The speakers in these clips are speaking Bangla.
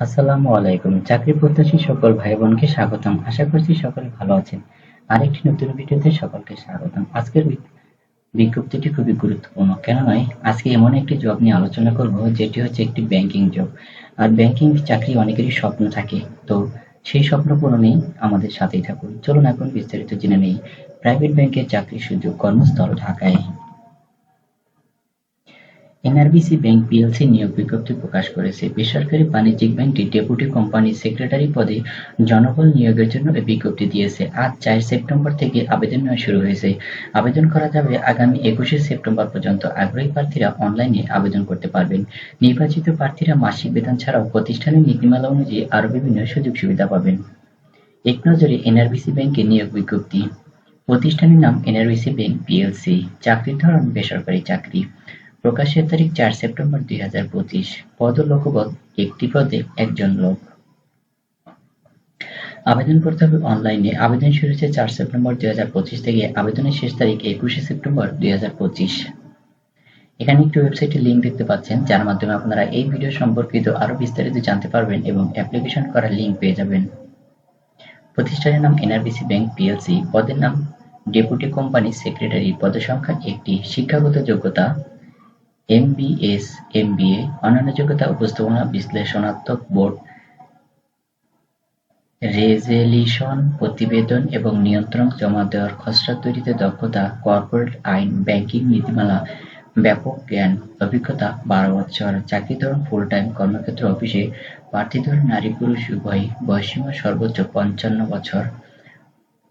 আসসালামু আলাইকুম। চাকরি প্রত্যাশী সকল ভাই বোনকে স্বাগতম। আশা করছি সকলে ভালো আছেন। আরেকটি নতুন ভিডিওতে সকলকে স্বাগতম। আজকের বিজ্ঞপ্তিটি খুবই গুরুত্বপূর্ণ। কেন নয় আজকে এমন একটি জব নিয়ে আলোচনা করব, যেটি হচ্ছে একটি ব্যাংকিং জব আর ব্যাংকিং চাকরি অনেকেরই স্বপ্ন থাকে। তো সেই স্বপ্ন পূরণেই আমাদের সাথেই থাকুন। চলুন এখন বিস্তারিত জেনে নেই। প্রাইভেট ব্যাংকের চাকরির সুযোগ কর্মস্থল ঢাকায়। এনআরবিসি ব্যাংক পিএলসি নিয়োগ বিজ্ঞপ্তি প্রকাশ করেছে। বেসরকারি বাণিজ্যিক ব্যাংকটি ডেপুটি কোম্পানি সেক্রেটারি পদে জনবল নিয়োগের জন্য এই বিজ্ঞপ্তি দিয়েছে। আজ চার সেপ্টেম্বর থেকে আবেদন নেওয়া শুরু হয়েছে। আবেদন করা যাবে আগামী একুশে সেপ্টেম্বর পর্যন্ত। আগ্রহী প্রার্থীরা অনলাইনে আবেদন করতে পারবেন। নির্বাচিত প্রার্থীরা মাসিক বেতন ছাড়াও প্রতিষ্ঠানের নীতিমালা অনুযায়ী আরও বিভিন্ন সুযোগ সুবিধা পাবেন। এক নজরে এনআরবিসি ব্যাংকের নিয়োগ বিজ্ঞপ্তি। প্রতিষ্ঠানের নাম এনআরবিসি ব্যাংক পিএলসি। চাকরির ধরন বেসরকারি চাকরি। প্রকাশের তারিখ চার সেপ্টেম্বর দুই হাজার পঁচিশ। পদ ও একটি পদে একজন লোক। আবেদন করতে হবে অনলাইনে। আবেদন শুরু হচ্ছে চার সেপ্টেম্বর দুই হাজার পঁচিশ থেকে। আবেদনের শেষ তারিখ একুশে সেপ্টেম্বর দুই হাজার পঁচিশ। এখানে একটি ওয়েবসাইটের লিঙ্ক দেখতে পাচ্ছেন, যার মাধ্যমে আপনারা এই ভিডিও সম্পর্কিত আরও বিস্তারিত জানতে পারবেন এবং অ্যাপ্লিকেশন করার লিঙ্ক পেয়ে যাবেন। প্রতিষ্ঠানের নাম এনআরবিসি ব্যাংক পিএলসি। পদের নাম ডেপুটি কোম্পানি সেক্রেটারি। পদসংখ্যা একটি। শিক্ষাগত যোগ্যতা এমবিএস, এমবিএ, অন্যান্য যোগ্যতা উপস্থাপনা, বিশ্লেষণাত্মক বোর্ড রেজেলিশন প্রতিবেদন এবং নিয়ন্ত্রণ জমা দেওয়ার খসড়া তৈরিতে দক্ষতা, কর্পোরেট আইন, ব্যাংকিং নীতিমালা, ব্যাপক জ্ঞান, অভিজ্ঞতা, বারো বছর, চাকরি ধরন ফুল টাইম কর্মক্ষেত্র অফিসে, প্রার্থী ধরন, নারী পুরুষ, উভয় বয়সীমা সর্বোচ্চ পঞ্চান্ন বছর।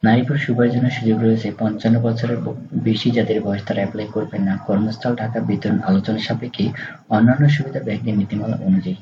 নারী পুরুষ উভয়ের জন্য সুযোগ রয়েছে। পঞ্চান্ন বছরের বেশি যাদের বয়স তারা অ্যাপ্লাই করবেন না। কর্মস্থল, ঢাকা বেতন আলোচনা সাপেক্ষে অন্যান্য সুবিধা ব্যাংকের নীতিমালা অনুযায়ী।